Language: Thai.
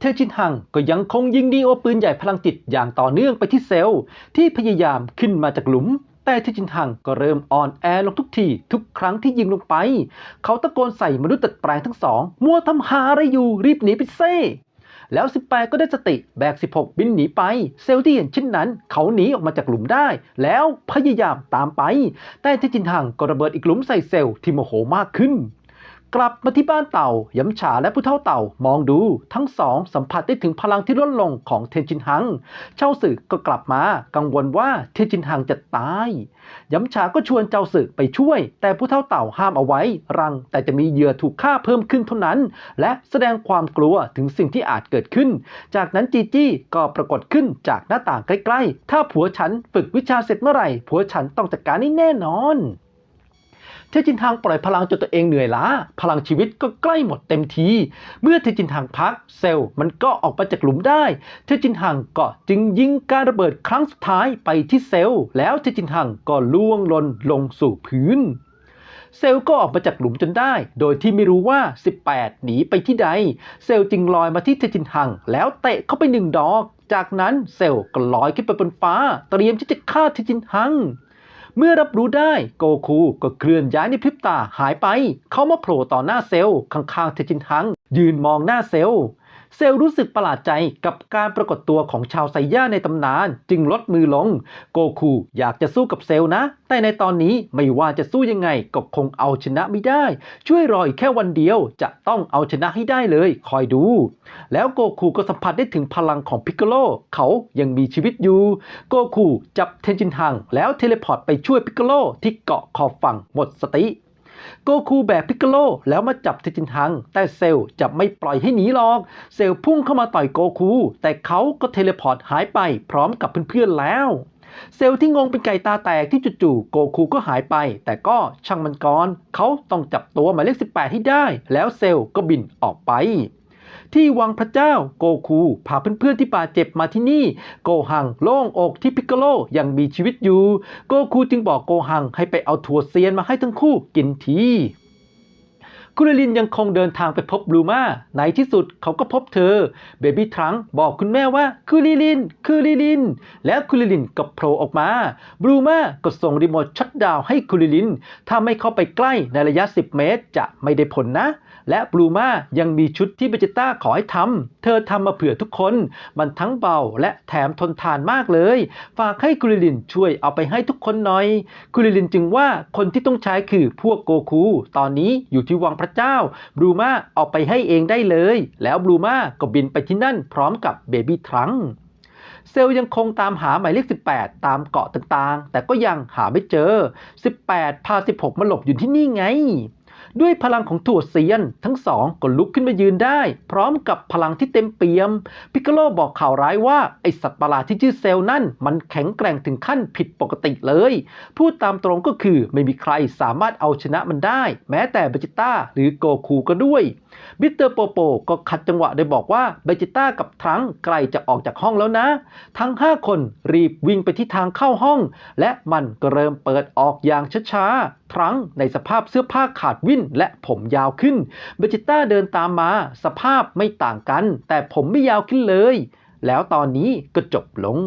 เทจินฮังก็ยังคงยิงดีโอปืนใหญ่พลังจิตอย่างต่อเนื่องไปที่เซลล์ที่พยายามขึ้นมาจากหลุม แต่เทจินฮังก็เริ่มอ่อนแอลงทุกที ทุกครั้งที่ยิงลงไป เขาตะโกนใส่มนุษย์ตัดแปลงทั้งสองมัวทำหาอะไรอยู่รีบหนีไปเซ่แล้ว 18 ก็ได้สติแบก 16 บินหนีไป เซลที่เห็นเช่นนั้น เขาหนีออกมาจากหลุมได้ แล้วพยายามตามไป แต่ที่จินหังก็ระเบิดอีกหลุมใส่เซลที่โมโหมากขึ้น กลับมาที่บ้านเต่าย้ำฉาและผู้เท่าเต่ามองดูทั้งสองสัมผัสได้ถึงพลังที่ลดลงของเทนจินหัง เจ้าสึกก็กลับมากังวลว่าเทนจินหังจะตายย้ำฉาก็ชวนเจ้าสึกไปช่วย แต่ผู้เท่าเต่าห้ามเอาไว้ รังแต่จะมีเหยื่อถูกฆ่าเพิ่มขึ้นเท่านั้น และแสดงความกลัวถึงสิ่งที่อาจเกิดขึ้น จากนั้นจีจี้ก็ปรากฏขึ้นจากหน้าต่างใกล้ๆ ถ้าผัวฉันฝึกวิชาเสร็จเมื่อไหร่ผัวฉันต้องจัดการนี่แน่นอน เทจินทางปล่อยพลังจนตัวเองเหนื่อยล้า พลังชีวิตก็ใกล้หมดเต็มที เมื่อเทจินทางพักเซลล์มันก็ออกมาจากหลุมได้ เทจินหังก็จึงยิงการระเบิดครั้งสุดท้ายไปที่เซลล์ แล้วเทจินหังก็ล่วงลนลงสู่พื้นเซลล์ก็ออกมาจากหลุมจนได้ โดยที่ไม่รู้ว่า 18 หนีไปที่ใด เซลล์จึงลอยมาที่เทจินหัง แล้วเตะเข้าไปหนึ่งดอก จากนั้นเซลล์ก็ลอยขึ้นไปบนฟ้า เตรียมที่จะฆ่าเทจินหัง เมื่อรับรู้ได้โกคูก็เคลื่อนย้ายในพริบตาหายไป เขามาโผล่ต่อหน้าเซลล์ข้างๆเทจินทังยืนมองหน้าเซลล์ เซลล์รู้สึกประหลาดใจกับการปรากฏตัวของชาวไซย่าในตำนาน จึงลดมือลง โกคูอยากจะสู้กับเซลล์นะ แต่ในตอนนี้ไม่ว่าจะสู้ยังไงก็คงเอาชนะไม่ได้ ช่วยรออีกแค่วันเดียวจะต้องเอาชนะให้ได้เลย คอยดู แล้วโกคูก็สัมผัสได้ถึงพลังของพิกโกโลเขายังมีชีวิตอยู่ โกคูจับเทนจินฮังแล้วเทเลพอร์ตไปช่วยพิกโกโลที่เกาะขอบฝั่งหมดสติ โกคูแบบพิกโกโลแล้วมาจับเทจินทัง แต่เซลจะไม่ปล่อยให้หนีหรอก เซลพุ่งเข้ามาต่อยโกคู แต่เขาก็เทเลพอร์ตหายไปพร้อมกับเพื่อนๆแล้วเซลล์ที่งงเป็นไก่ตาแตกที่จู่ๆโกคูก็หายไป แต่ก็ช่างมันก่อนเขาต้องจับตัวหมายเลข18 ให้ได้ แล้วเซลล์ก็บินออกไป ที่วังพระเจ้าโกคูพาเพื่อนๆที่บาดเจ็บมาที่นี่ โกหังโล่งอกที่พิกโกโลยังมีชีวิตอยู่ โกคูจึงบอกโกหังให้ไปเอาถั่วเซียนมาให้ทั้งคู่กินที คุริลินยังคงเดินทางไปพบบลูมาในที่สุดเขาก็พบเธอ เบบี้ทรังบอกคุณแม่ว่าคุริลินคุริลิน แล้วคุริลินก็โผล่ออกมา บลูมาก็ส่งรีโมทช็อตดาวให้คุริลิน ถ้าไม่เข้าไปใกล้ในระยะ 10 เมตรจะไม่ได้ผลนะ และบลูมายังมีชุดที่เบจิต้าขอให้ทำเธอทำมาเผื่อทุกคน มันทั้งเบาและแถมทนทานมากเลย ฝากให้กุริลินช่วยเอาไปให้ทุกคนหน่อยกุริลินจึงว่าคนที่ต้องใช้คือพวกโกคู ตอนนี้อยู่ที่วังพระเจ้าบลูมาเอาไปให้เองได้เลย แล้วบลูมาก็บินไปที่นั่นพร้อมกับเบบี้ทรังเซลยังคงตามหาหมายเลข 18 ตามเกาะต่างๆ แต่ก็ยังหาไม่เจอ 18 พา 16 มาหลบอยู่ที่นี่ไง ด้วยพลังของถั่วเซียน ทั้งสองก็ลุกขึ้นมายืนได้ พร้อมกับพลังที่เต็มเปี่ยม พิกโลบอกข่าวร้ายว่า ไอสัตว์ประหลาดที่ชื่อเซลนั่น มันแข็งแกร่งถึงขั้นผิดปกติเลย พูดตามตรงก็คือไม่มีใครสามารถเอาชนะมันได้ แม้แต่เบจิต้าหรือโกคูก็ด้วยมิสเตอร์โปโปก็ขัดจังหวะโดยบอกว่าเบจิต้ากับทรังก์ใกล้จะออกจากห้องแล้วนะ ทั้ง 5 คนรีบวิ่งไปที่ทางเข้าห้อง และมันก็เริ่มเปิดออกอย่างช้าๆทรังในสภาพเสื้อผ้าขาดวิ่นและผมยาวขึ้นเบจิต้าเดินตามมา สภาพไม่ต่างกัน แต่ผมไม่ยาวขึ้นเลย แล้วตอนนี้ก็จบลง